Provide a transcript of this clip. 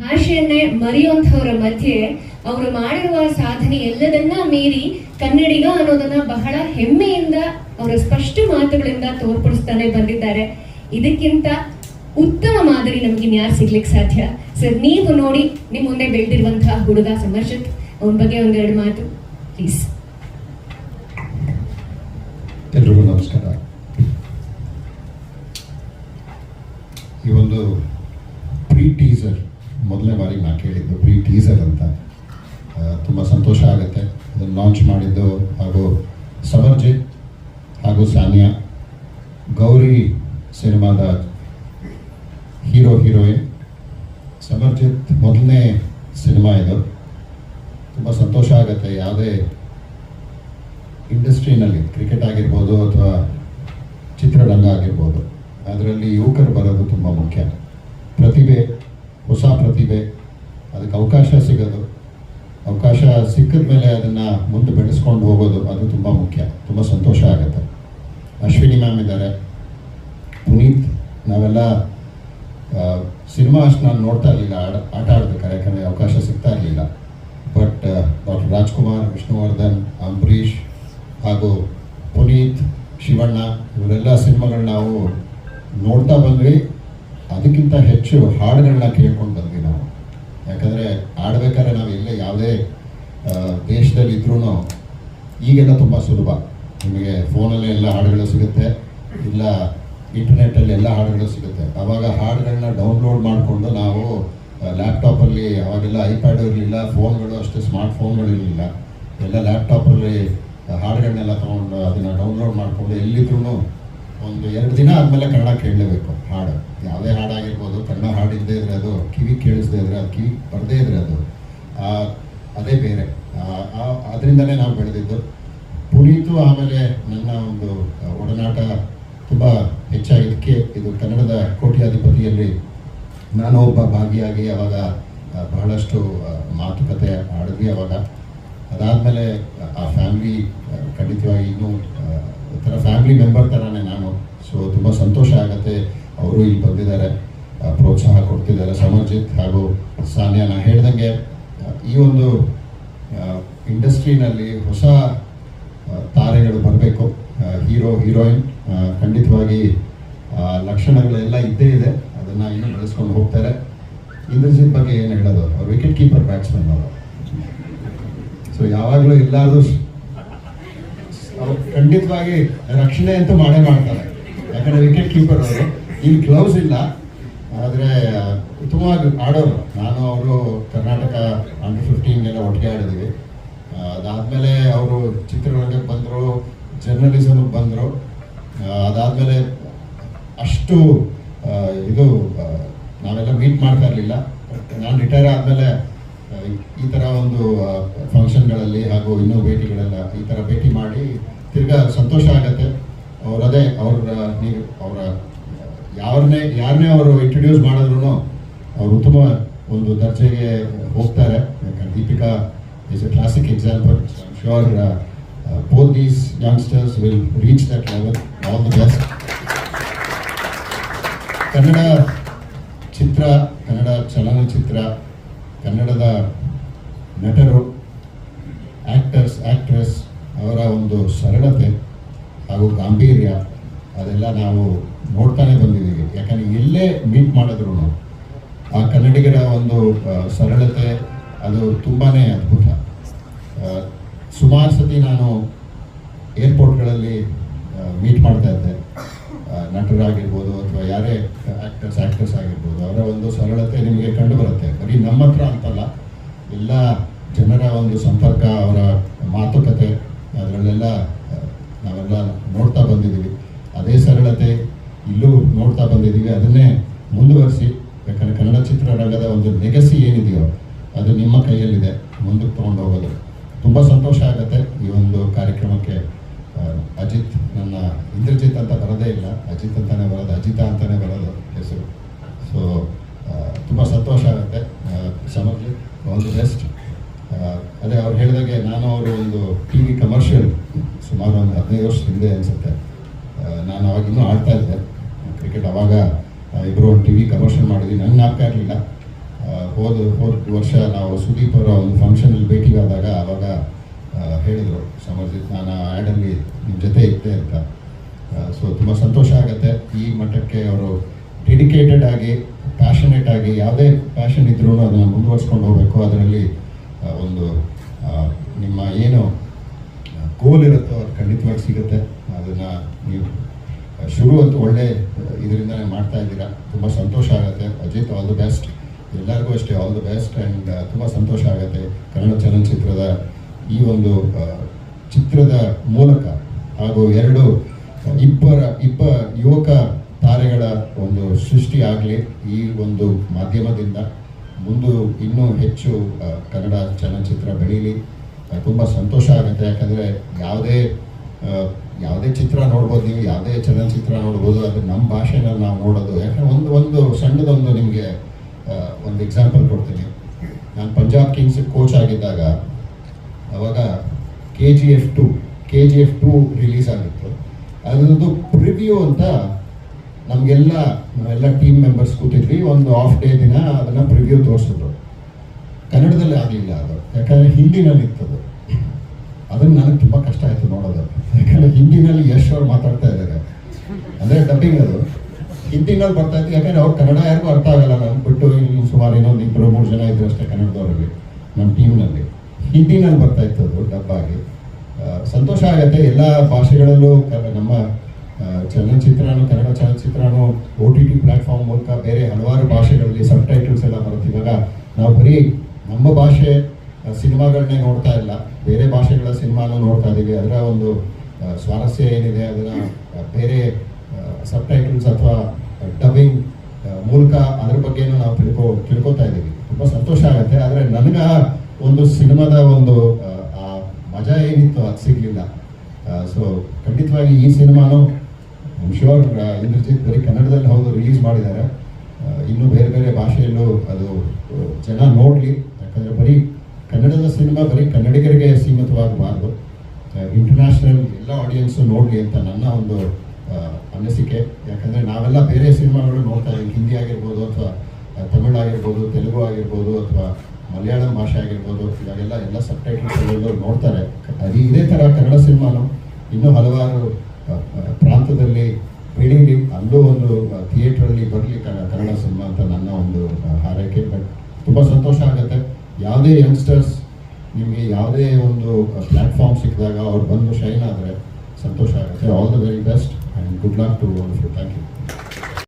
ಭಾಷೆಯನ್ನೇ ಮರೆಯುವಂಥವ್ರ ಮಧ್ಯೆ ಅವರು ಮಾಡಿರುವ ಸಾಧನೆ ಎಲ್ಲದನ್ನ ಮೀರಿ ಕನ್ನಡಿಗ ಅನ್ನೋದನ್ನ ಬಹಳ ಹೆಮ್ಮೆಯಿಂದ ಅವರ ಸ್ಪಷ್ಟ ಮಾತುಗಳಿಂದ ತೋರ್ಪಡಿಸ್ತಾನೆ ಬಂದಿದ್ದಾರೆ. ಇದಕ್ಕಿಂತ ಉತ್ತಮ ಮಾದರಿ ನಮ್ಗೆ ಇನ್ಯಾರು ಸಿಗ್ಲಿಕ್ಕೆ ಸಾಧ್ಯ? ಸರ್, ನೀವು ನೋಡಿ ನಿಮ್ಮ ಮುಂದೆ ಬೆಳೆದಿರುವಂತಹ ಹುಡುಗ ಸಮರ್ಜಿತ್, ಅವನ ಬಗ್ಗೆ ಒಂದೆರಡು ಮಾತು ಪ್ಲೀಸ್ ಎಲ್ರಿಗೂ ನಮಸ್ಕಾರ. ಈ ಒಂದು ಪ್ರೀ ಟೀಸರ್ ಮೊದಲನೇ ಬಾರಿಗೆ ನಾ ಕೇಳಿದ್ದು ಪ್ರೀ ಟೀಸರ್ ಅಂತ. ತುಂಬ ಸಂತೋಷ ಆಗುತ್ತೆ. ಅದನ್ನು ಲಾಂಚ್ ಮಾಡಿದ್ದು ಹಾಗೂ ಸಮರ್ಜಿತ್ ಹಾಗೂ ಸಾನಿಯಾ. ಗೌರಿ ಸಿನಿಮಾದ ಹೀರೋ, ಹೀರೋಯಿನ್. ಸಮರ್ಜಿತ್ ಮೊದಲನೇ ಸಿನಿಮಾ ಇದು. ತುಂಬ ಸಂತೋಷ ಆಗುತ್ತೆ. ಯಾವುದೇ ಇಂಡಸ್ಟ್ರಿನಲ್ಲಿ ಕ್ರಿಕೆಟ್ ಆಗಿರ್ಬೋದು ಅಥವಾ ಚಿತ್ರರಂಗ ಆಗಿರ್ಬೋದು. ಅದರಲ್ಲಿ ಯುವಕರು ಬರೋದು ತುಂಬ ಮುಖ್ಯ. ಪ್ರತಿಭೆ ಹೊಸ ಪ್ರತಿಭೆ. ಅದಕ್ಕೆ ಅವಕಾಶ ಸಿಗೋದು. ಅವಕಾಶ ಸಿಕ್ಕಿದ ಮೇಲೆ ಅದನ್ನು ಮುಂದೆ ಬೆಳೆಸ್ಕೊಂಡು ಹೋಗೋದು ಅದು ತುಂಬ ಮುಖ್ಯ. ತುಂಬ ಸಂತೋಷ ಆಗುತ್ತೆ. ಅಶ್ವಿನಿ ಮ್ಯಾಮ್ ಇದ್ದಾರೆ. ಪುನೀತ್, ನಾವೆಲ್ಲ ಸಿನಿಮಾ ಅಷ್ಟು ನಾನು ನೋಡ್ತಾ ಇರಲಿಲ್ಲ. ಆಡ, ಆಟ ಆಡ್ಬೇಕಾರೆ, ಯಾಕಂದರೆ ಅವಕಾಶ ಸಿಗ್ತಾ ಇರಲಿಲ್ಲ. ಬಟ್ ಡಾಕ್ಟರ್ ರಾಜ್ಕುಮಾರ್, ವಿಷ್ಣುವರ್ಧನ್, ಅಂಬರೀಷ್ ಹಾಗೂ ಪುನೀತ್, ಶಿವಣ್ಣ, ಇವರೆಲ್ಲ ಸಿನಿಮಾಗಳನ್ನ ನಾವು ನೋಡ್ತಾ ಬಂದ್ವಿ. ಅದಕ್ಕಿಂತ ಹೆಚ್ಚು ಹಾಡುಗಳನ್ನ ಕೇಳ್ಕೊಂಡು ಬಂದ್ವಿ ನಾವು. ಯಾಕಂದರೆ ಆಡ್ಬೇಕಾದ್ರೆ ನಾವು ಎಲ್ಲೇ ಯಾವುದೇ ದೇಶದಲ್ಲಿ ಇದ್ರೂ ಈಗೆಲ್ಲ ತುಂಬ ಸುಲಭ. ನಿಮಗೆ ಫೋನಲ್ಲಿ ಎಲ್ಲ ಹಾಡುಗಳು ಸಿಗುತ್ತೆ, ಇಲ್ಲ ಇಂಟರ್ನೆಟ್ಟಲ್ಲಿ ಎಲ್ಲ ಹಾಡುಗಳು ಸಿಗುತ್ತೆ. ಆವಾಗ ಹಾಡುಗಳನ್ನ ಡೌನ್ಲೋಡ್ ಮಾಡಿಕೊಂಡು ನಾವು ಲ್ಯಾಪ್ಟಾಪಲ್ಲಿ ಅವಾಗೆಲ್ಲ ಐಪ್ಯಾಡ್ ಇರಲಿಲ್ಲ ಫೋನ್ಗಳು ಅಷ್ಟೇ ಸ್ಮಾರ್ಟ್ ಫೋನ್ಗಳು ಇರಲಿಲ್ಲ. ಎಲ್ಲ ಲ್ಯಾಪ್ಟಾಪಲ್ಲಿ ಹಾಡುಗಳನ್ನೆಲ್ಲ ತೊಗೊಂಡು ಅದನ್ನು ಡೌನ್ಲೋಡ್ ಮಾಡಿಕೊಂಡು ಎಲ್ಲಿದ್ರೂ ಒಂದು ಎರಡು ದಿನ ಆದಮೇಲೆ ಕನ್ನಡ ಕೇಳಲೇಬೇಕು, ಹಾಡು. ಯಾವುದೇ ಹಾಡಾಗಿರ್ಬೋದು, ಕನ್ನಡ ಹಾಡಿದ್ದೇ ಇದ್ರೆ ಅದು, ಕಿವಿ ಕೇಳಿಸದೇ ಇದ್ರೆ ಅದು, ಕಿವಿ ಬರದೇ ಇದ್ರೆ ಅದು ಅದೇ ಬೇರೆ. ಅದರಿಂದಲೇ ನಾವು ಬೆಳೆದಿದ್ದು. ಪುನೀತು ಆಮೇಲೆ ನನ್ನ ಒಂದು ಒಡನಾಟ ತುಂಬ ಹೆಚ್ಚಾಗಿದ್ದಕ್ಕೆ ಇದು ಕನ್ನಡದ ಕೋಟ್ಯಾಧಿಪತಿಯಲ್ಲಿ ನಾನು ಒಬ್ಬ ಭಾಗಿಯಾಗಿ ಅವಾಗ ಬಹಳಷ್ಟು ಮಾತುಕತೆ ಆಡಿದ್ವಿ ಅವಾಗ. ಅದಾದಮೇಲೆ, ಆ ಫ್ಯಾಮಿಲಿ ಖಂಡಿತವಾಗಿ ಇನ್ನೂ ಒಂಥರ ಫ್ಯಾಮಿಲಿ ಮೆಂಬರ್ ಥರನೇ ನಾನು. ಸೊ ತುಂಬ ಸಂತೋಷ ಆಗುತ್ತೆ. ಅವರು ಇಲ್ಲಿ ಬಂದಿದ್ದಾರೆ. ಪ್ರೋತ್ಸಾಹ ಕೊಡ್ತಿದ್ದಾರೆ. ಸಮರ್ಜಿತ್ ಹಾಗೂ ಸಾನ್ಯಾ ನಾ ಹೇಳ್ದಂಗೆ ಈ ಒಂದು ಇಂಡಸ್ಟ್ರಿನಲ್ಲಿ ಹೊಸ ತಾರೆಗಳು ಬರಬೇಕು. ಹೀರೋ, ಹೀರೋಯಿನ್ ಖಂಡಿತವಾಗಿ ಲಕ್ಷಣಗಳೆಲ್ಲ ಇದ್ದೇ ಇದೆ. ಅದನ್ನು ಇನ್ನೂ ಬೆಳೆಸ್ಕೊಂಡು ಹೋಗ್ತಾರೆ. ಇಂದ್ರಜಿತ್ ಬಗ್ಗೆ ಏನು ಹೇಳೋದು? ಅವ್ರು ವಿಕೆಟ್ ಕೀಪರ್ ಬ್ಯಾಟ್ಸ್ಮನ್ ಅವರು. ಸೊ ಯಾವಾಗಲೂ ಎಲ್ಲಾದರೂ ಖಂಡಿತವಾಗಿ ರಕ್ಷಣೆ ಅಂತೂ ಮಾಡೇ ಮಾಡ್ತಾರೆ. ಯಾಕಂದರೆ ವಿಕೆಟ್ ಕೀಪರ್ ಅವರು. ಇಲ್ಲಿ ಗ್ಲೌಸ್ ಇಲ್ಲ. ಆದರೆ ಉತ್ತಮವಾಗಿ ಆಡೋರು. ನಾನು, ಅವರು ಕರ್ನಾಟಕ ಅಂಡರ್ ಫಿಫ್ಟೀನ್ಗೆಲ್ಲ ಒಟ್ಟಿಗೆ ಆಡಿದ್ವಿ. ಅದಾದಮೇಲೆ ಅದಾದ್ಮೇಲೆ ಅವರು ಚಿತ್ರರಂಗಕ್ಕೆ ಬಂದರು ಜರ್ನಲಿಸಮ್ಗೆ ಬಂದರು. ಅದಾದಮೇಲೆ ಅಷ್ಟು ಇದು ನಾವೆಲ್ಲ ಮೀಟ್ ಮಾಡ್ತಾ ಇರಲಿಲ್ಲ. ನಾನು ರಿಟೈರ್ ಆದಮೇಲೆ ಈ ಥರ ಒಂದು ಫಂಕ್ಷನ್ಗಳಲ್ಲಿ ಹಾಗೂ ಇನ್ನೂ ಭೇಟಿಗಳೆಲ್ಲ ಈ ಥರ ಭೇಟಿ ಮಾಡಿ ತಿರ್ಗಾ ಸಂತೋಷ ಆಗತ್ತೆ. ಅವ್ರು ಅದೇ ಅವ್ರ ನೀವು ಅವರ ಯಾರನ್ನೇ ಯಾರನ್ನೇ ಅವರು ಇಂಟ್ರೊಡ್ಯೂಸ್ ಮಾಡಿದ್ರು ಅವ್ರು ಉತ್ತಮ ಒಂದು ದರ್ಜೆಗೆ ಹೋಗ್ತಾರೆ. ಯಾಕಂದ್ರೆ Deepika is a classic example sure both these youngsters will reach that level all the best Kannada ಚಿತ್ರ, ಕನ್ನಡ ಚಲನಚಿತ್ರ, ಕನ್ನಡದ ನಟರು ಆ್ಯಕ್ಟರ್ಸ್ ಆ್ಯಕ್ಟ್ರೆಸ್ ಅವರ ಒಂದು ಸರಳತೆ ಹಾಗೂ ಗಾಂಭೀರ್ಯ, ಅದೆಲ್ಲ ನಾವು ನೋಡ್ತಾನೆ ಬಂದಿದ್ದೀವಿ. ಯಾಕಂದರೆ ಎಲ್ಲೇ ಮೀಟ್ ಮಾಡಿದ್ರು ಆ ಕನ್ನಡಿಗರ ಒಂದು ಸರಳತೆ, ಅದು ತುಂಬಾ ಅದ್ಭುತ. ಸುಮಾರು ಸತಿ ನಾನು ಏರ್ಪೋರ್ಟ್ಗಳಲ್ಲಿ ಮೀಟ್ ಮಾಡ್ತಾ ಇದ್ದೆ. ನಟರಾಗಿರ್ಬೋದು ಅಥವಾ ಯಾರೇ ಆ್ಯಕ್ಟರ್ಸ್ ಆ್ಯಕ್ಟರ್ಸ್ ಆಗಿರ್ಬೋದು, ಅವರ ಒಂದು ಸರಳತೆ ನಿಮಗೆ ಕಂಡು ಬರುತ್ತೆ ಬರೀ ನಮ್ಮ ಹತ್ರ ಅಂತಲ್ಲ, ಎಲ್ಲ ಜನರ ಒಂದು ಸಂಪರ್ಕ, ಅವರ ಮಾತುಕತೆ ಅದರಲ್ಲೆಲ್ಲ ನಾವೆಲ್ಲ ನೋಡ್ತಾ ಬಂದಿದ್ದೀವಿ. ಅದೇ ಸರಳತೆ ಇಲ್ಲೂ ನೋಡ್ತಾ ಬಂದಿದ್ದೀವಿ. ಅದನ್ನೇ ಮುಂದುವರಿಸಿ, ಯಾಕಂದರೆ ಕನ್ನಡ ಚಿತ್ರರಂಗದ ಒಂದು ನೆಗಸಿ ಏನಿದೆಯೋ, ಅದು ನಿಮ್ಮ ಕೈಯಲ್ಲಿದೆ. ಮುಂದಕ್ಕೆ ತೊಗೊಂಡು ಹೋಗೋದು. ತುಂಬ ಸಂತೋಷ ಆಗುತ್ತೆ ಈ ಒಂದು ಕಾರ್ಯಕ್ರಮಕ್ಕೆ. ಅಜಿತ್ ನನ್ನ, ಇಂದ್ರಜಿತ್ ಅಂತ ಬರೋದೇ ಇಲ್ಲ. ಅಜಿತ್ ಅಂತಾನೆ ಬರೋದು, ಅಜಿತ ಅಂತಾನೆ ಬರೋದು ಹೆಸರು. ಸೊ ತುಂಬ ಸಂತೋಷ ಆಗುತ್ತೆ. ಸಮರ್ಜಿತ್ ಆಲ್ ದಿ ಬೆಸ್ಟ್ ಅವ್ರು ಹೇಳಿದಾಗೆ ನಾನು ಅವರು ಒಂದು ಟಿ ವಿ ಕಮರ್ಷಿಯಲ್ ಸುಮಾರು ಒಂದು ಹದಿನೈದು ವರ್ಷ ಹಿಂದೆ ಅನಿಸುತ್ತೆ. ನಾನು ಅವಾಗಿನ್ನೂ ಆಡ್ತಾ ಇದ್ದೆ. ಕ್ರಿಕೆಟ್ ಅವಾಗ ಇಬ್ಬರು ಒಂದು ಟಿ ವಿ ಕಮರ್ಷಿಯಲ್ ಮಾಡಿದ್ವಿ. ನನ್ನ ಆಗ್ತಾ ಇರಲಿಲ್ಲ ಹೋದ ಹೋದ ವರ್ಷ ನಾವು ಸುದೀಪ್ ಅವರ ಒಂದು ಫಂಕ್ಷನಲ್ಲಿ ಭೇಟಿ ಆವಾಗ ಹೇಳಿದರು, ಸಮರ್ಜಿತ್, ನಾನು ಆ್ಯಡಲ್ಲಿ ನಿಮ್ಮ ಜೊತೆ ಇದ್ದೆ ಅಂತ. ಸೊ ತುಂಬ ಸಂತೋಷ ಆಗುತ್ತೆ. ಈ ಮಟ್ಟಕ್ಕೆ ಅವರು ಡೆಡಿಕೇಟೆಡ್ ಆಗಿ ಪ್ಯಾಷನೇಟ್ ಆಗಿ, ಯಾವುದೇ ಪ್ಯಾಷನ್ ಇದ್ರೂ ಅದನ್ನು ಮುಂದುವರ್ಸ್ಕೊಂಡು ಹೋಗಬೇಕು. ಅದರಲ್ಲಿ ಒಂದು ನಿಮ್ಮ ಏನು ಗೋಲ್ ಇರುತ್ತೋ ಅದು ಖಂಡಿತವಾಗಿ ಸಿಗುತ್ತೆ. ಅದನ್ನು ನೀವು ಶುರು ಅಂತ ಒಳ್ಳೆ ಇದರಿಂದನೇ ಮಾಡ್ತಾ ಇದ್ದೀರಾ. ತುಂಬ ಸಂತೋಷ ಆಗುತ್ತೆ. ಅಜಿತ್ ಆಲ್ ದ ಬೆಸ್ಟ್ ಎಲ್ಲರಿಗೂ ಅಷ್ಟೇ ಆಲ್ ದ ಬೆಸ್ಟ್ ಆ್ಯಂಡ್ ತುಂಬ ಸಂತೋಷ ಆಗುತ್ತೆ. ಕನ್ನಡ ಚಲನಚಿತ್ರದ ಈ ಒಂದು ಚಿತ್ರದ ಮೂಲಕ ಹಾಗೂ ಎರಡು ಇಬ್ಬರ, ಇಬ್ಬ ಯುವಕ ತಾರೆಗಳ ಒಂದು ಸೃಷ್ಟಿ ಆಗಲಿ ಈ ಒಂದು ಮಾಧ್ಯಮದಿಂದ. ಮುಂದೆ ಇನ್ನೂ ಹೆಚ್ಚು ಕನ್ನಡ ಚಲನಚಿತ್ರ ಬೆಳೀಲಿ. ತುಂಬ ಸಂತೋಷ ಆಗುತ್ತೆ. ಯಾಕಂದರೆ ಯಾವುದೇ ಯಾವುದೇ ಚಿತ್ರ ನೋಡ್ಬೋದು ನೀವು, ಯಾವುದೇ ಚಲನಚಿತ್ರ ನೋಡ್ಬೋದು, ಅದು ನಮ್ಮ ಭಾಷೆನಲ್ಲಿ ನಾವು ನೋಡೋದು. ಯಾಕಂದರೆ ಒಂದು ಒಂದು ಸಣ್ಣದೊಂದು ನಿಮಗೆ ಒಂದು ಎಕ್ಸಾಂಪಲ್ ಕೊಡ್ತೀನಿ. ನಾನು ಪಂಜಾಬ್ ಕಿಂಗ್ಸ್ ಕೋಚ್ ಆಗಿದ್ದಾಗ, ಅವಾಗ K G F two K G F two release ಆಗಿತ್ತು. ಅದರದ್ದು ಪ್ರಿವ್ಯೂ ಅಂತ ನಮಗೆಲ್ಲ, ನಾವೆಲ್ಲ ಟೀಮ್ ಮೆಂಬರ್ಸ್ ಕೂತಿದ್ವಿ, ಒಂದು ಆಫ್ ಡೇ ದಿನ ಅದನ್ನು ಪ್ರಿವ್ಯೂ ತೋರಿಸಿದ್ರು. ಕನ್ನಡದಲ್ಲಿ ಆಗಲಿಲ್ಲ ಅದು. ಯಾಕಂದರೆ ಹಿಂದಿನಲ್ಲಿ ಇತ್ತದು. ಅದನ್ನು ನನಗೆ ತುಂಬ ಕಷ್ಟ ಆಯಿತು ನೋಡೋದು. ಯಾಕಂದರೆ ಹಿಂದಿನಲ್ಲಿ ಯಶ್ ಅವ್ರು ಮಾತಾಡ್ತಾ ಇದ್ದಾರೆ. ಅಂದರೆ ಡಬ್ಬಿಂಗ್ ಅದು. ಹಿಂದಿನಲ್ಲಿ ಬರ್ತಾ ಇತ್ತು. ಯಾಕಂದರೆ ಅವ್ರು ಕನ್ನಡ ಯಾರಿಗೂ ಅರ್ಥ ಆಗಲ್ಲ ನಾನು. ಬಿಟ್ಟು ಇನ್ನು ಸುಮಾರು ಇನ್ನೊಂದು ಇಬ್ಬರು ಮೂರು ಜನ ಇದ್ರು ಅಷ್ಟೇ ಕನ್ನಡದವ್ರಿಗೆ ನಮ್ಮ ಟೀಮ್ನಲ್ಲಿ ಹಿಂದಿನಲ್ಲಿ ಬರ್ತಾ ಇತ್ತು ಅದು ಡಬ್ಬಾಗಿ ಸಂತೋಷ ಆಗುತ್ತೆ. ಎಲ್ಲ ಭಾಷೆಗಳಲ್ಲೂ ನಮ್ಮ ಚಲನಚಿತ್ರನೂ ಕನ್ನಡ ಚಲನಚಿತ್ರನೂ ಓ ಟಿ ಟಿ ಪ್ಲ್ಯಾಟ್ಫಾರ್ಮ್ ಮೂಲಕ ಬೇರೆ ಹಲವಾರು ಭಾಷೆಗಳಲ್ಲಿ ಸಬ್ ಟೈಟಲ್ಸ್ ಎಲ್ಲ ಬರುತ್ತೆ ಇವಾಗ ನಾವು ಬರೀ ನಮ್ಮ ಭಾಷೆ ಸಿನಿಮಾಗಳನ್ನೇ ನೋಡ್ತಾ ಇಲ್ಲ. ಬೇರೆ ಭಾಷೆಗಳ ಸಿನಿಮಾನು ನೋಡ್ತಾ ಇದ್ದೀವಿ ಅದರ ಒಂದು ಸ್ವಾರಸ್ಯ ಏನಿದೆ ಅದನ್ನು ಬೇರೆ ಸಬ್ ಟೈಟಲ್ಸ್ ಅಥವಾ ಡಬ್ಬಿಂಗ್ ಮೂಲಕ ಅದ್ರ ಬಗ್ಗೆನೂ ನಾವು ತಿಳ್ಕೊ, ತಿಳ್ಕೊತಾ ಇದ್ದೀವಿ ತುಂಬ ಸಂತೋಷ ಆಗುತ್ತೆ. ಆದರೆ ನನಗೆ ಒಂದು ಸಿನಿಮಾದ ಒಂದು ಮಜಾ ಏನಿತ್ತು ಅದು ಸಿಗಲಿಲ್ಲ. ಸೊ ಖಂಡಿತವಾಗಿ ಈ ಸಿನಿಮಾನು ಐಮ್ ಶ್ಯೂರ್ ಇಂದ್ರಜಿತ್ ಬರೀ ಕನ್ನಡದಲ್ಲಿ ಹೌದು ರಿಲೀಸ್ ಮಾಡಿದ್ದಾರೆ. ಇನ್ನೂ ಬೇರೆ ಬೇರೆ ಭಾಷೆಯಲ್ಲೂ ಅದು ಜನ ನೋಡಲಿ. ಯಾಕಂದರೆ ಬರೀ ಕನ್ನಡದ ಸಿನಿಮಾ ಬರೀ ಕನ್ನಡಿಗರಿಗೆ ಸೀಮಿತವಾಗಬಾರ್ದು ಇಂಟರ್ನ್ಯಾಷನಲ್ ಎಲ್ಲ ಆಡಿಯನ್ಸು ನೋಡಲಿ ಅಂತ ನನ್ನ ಒಂದು ಅನಿಸಿಕೆ. ಯಾಕಂದರೆ ನಾವೆಲ್ಲ ಬೇರೆ ಸಿನಿಮಾಗಳು ನೋಡ್ತಾ ಇದ್ದೀವಿ. ಹಿಂದಿ ಆಗಿರ್ಬೋದು ಅಥವಾ ತಮಿಳ್ ಆಗಿರ್ಬೋದು, ತೆಲುಗು ಆಗಿರ್ಬೋದು ಅಥವಾ ಮಲಯಾಳಂ ಭಾಷೆ ಆಗಿರ್ಬೋದು. ಇವಾಗೆಲ್ಲ ಎಲ್ಲ ಸಬ್ ಟೈಟಲ್ಸ್ ನೋಡ್ತಾರೆ. ಅದು ಇದೇ ಥರ ಕನ್ನಡ ಸಿನಿಮಾನು ಇನ್ನೂ ಹಲವಾರು ಪ್ರಾಂತದಲ್ಲಿ ಬೆಳೀಲಿ ಅಲ್ಲೂ ಒಂದು ಥಿಯೇಟ್ರಲ್ಲಿ ಬರಲಿ ಕನ್ನಡ ಸಿನಿಮಾ ಅಂತ ನನ್ನ ಒಂದು ಹಾರೈಕೆ. ಬಟ್ ತುಂಬ ಸಂತೋಷ ಆಗುತ್ತೆ. ಯಾವುದೇ ಯಂಗ್ಸ್ಟರ್ಸ್ ನಿಮಗೆ ಯಾವುದೇ ಒಂದು ಪ್ಲ್ಯಾಟ್ಫಾರ್ಮ್ ಸಿಕ್ಕಿದಾಗ ಅವ್ರು ಬಂದು ಶೈನ್ ಆದರೆ ಸಂತೋಷ ಆಗುತ್ತೆ. All the very best and good luck to all thank you